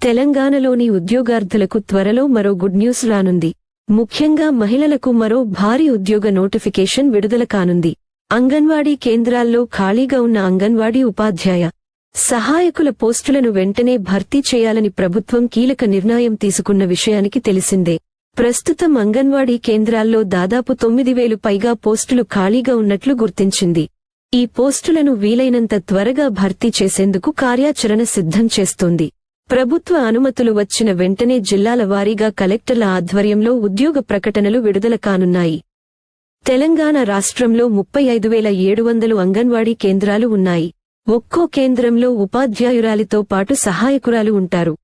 తెలంగాణలోని ఉద్యోగార్థులకు త్వరలో మరో గుడ్ న్యూస్ రానుంది. ముఖ్యంగా మహిళలకు మరో భారీ ఉద్యోగ నోటిఫికేషన్ విడుదల కానుంది. అంగన్వాడీ కేంద్రాల్లో ఖాళీగా ఉన్న అంగన్వాడీ ఉపాధ్యాయ సహాయకుల పోస్టులను వెంటనే భర్తీ చేయాలని ప్రభుత్వం కీలక నిర్ణయం తీసుకున్న విషయానికి తెలిసిందే. ప్రస్తుతం అంగన్వాడీ కేంద్రాల్లో దాదాపు తొమ్మిది వేలు పైగా పోస్టులు ఖాళీగా ఉన్నట్లు గుర్తించింది. ఈ పోస్టులను వీలైనంత త్వరగా భర్తీ చేసేందుకు కార్యాచరణ సిద్ధం చేస్తోంది. ప్రభుత్వ అనుమతులు వచ్చిన వెంటనే జిల్లాల వారీగా కలెక్టర్ల ఆధ్వర్యంలో ఉద్యోగ ప్రకటనలు విడుదల కానున్నాయి. తెలంగాణ రాష్ట్రంలో ముప్పై ఐదు వేల ఏడు వందలు అంగన్వాడీ కేంద్రాలు ఉన్నాయి. ఒక్కో కేంద్రంలో ఉపాధ్యాయురాలితో పాటు సహాయకురాలు ఉంటారు.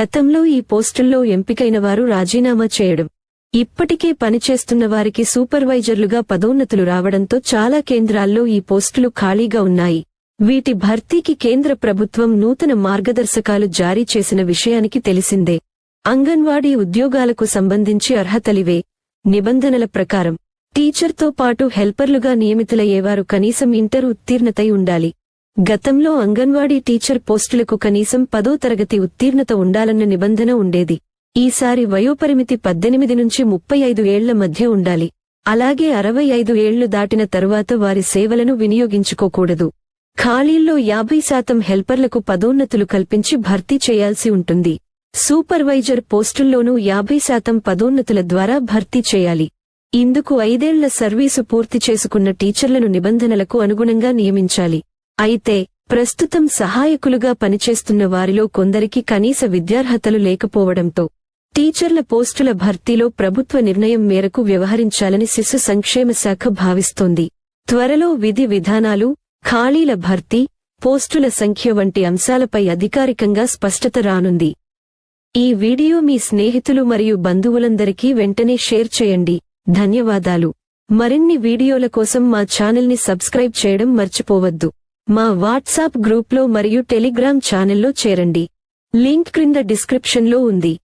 గతంలో ఈ పోస్టుల్లో ఎంపికైన వారు రాజీనామా చేయడం. ఇప్పటికే పనిచేస్తున్న వారికి సూపర్వైజర్లుగా పదోన్నతులు రావడంతో చాలా కేంద్రాల్లో ఈ పోస్టులు ఖాళీగా ఉన్నాయి. వీటి భర్తీకి కేంద్ర ప్రభుత్వం నూతన మార్గదర్శకాలు జారీ చేసిన విషయానికి తెలిసిందే. అంగన్వాడీ ఉద్యోగాలకు సంబంధించి అర్హతలివే నిబంధనల ప్రకారం. టీచర్తో పాటు హెల్పర్లుగా నియమితులయ్యేవారు కనీసం ఇంటర్ ఉత్తీర్ణతై ఉండాలి. గతంలో అంగన్వాడీ టీచర్ పోస్టులకు కనీసం పదో తరగతి ఉత్తీర్ణత ఉండాలన్న నిబంధన ఉండేది. ఈసారి వయోపరిమితి పద్దెనిమిది నుంచి ముప్పై ఐదు ఏళ్ళ మధ్య ఉండాలి. అలాగే అరవై ఐదు ఏళ్ళు దాటిన తరువాత వారి సేవలను వినియోగించుకోకూడదు. ఖాళీల్లో యాభై శాతం హెల్పర్లకు పదోన్నతులు కల్పించి భర్తీ చేయాల్సి ఉంటుంది. సూపర్వైజర్ పోస్టుల్లోనూ యాభై శాతం పదోన్నతుల ద్వారా భర్తీ చేయాలి. ఇందుకు ఐదేళ్ళ సర్వీసు పూర్తి చేసుకున్న టీచర్లను నిబంధనలకు అనుగుణంగా నియమించాలి. అయితే ప్రస్తుతం సహాయకులుగా పనిచేస్తున్న వారిలో కొందరికి కనీస విద్యార్హతలు లేకపోవడంతో టీచర్ల పోస్టుల భర్తీలో ప్రభుత్వ నిర్ణయం మేరకు వ్యవహరించాలని శిశు సంక్షేమ శాఖ భావిస్తోంది. త్వరలో విధి విధానాలు ఖాళీల భర్తీ పోస్టుల సంఖ్య వంటి అంశాలపై అధికారికంగా స్పష్టత రానుంది. ఈ వీడియో మీ స్నేహితులు మరియు బంధువులందరికీ వెంటనే షేర్ చేయండి. ధన్యవాదాలు. మరిన్ని వీడియోల కోసం మా ఛానల్ని సబ్స్క్రైబ్ చేయడం మర్చిపోవద్దు. మా వాట్సాప్ గ్రూప్లో మరియు టెలిగ్రామ్ ఛానల్లో చేరండి. లింక్ క్రింద డిస్క్రిప్షన్లో ఉంది.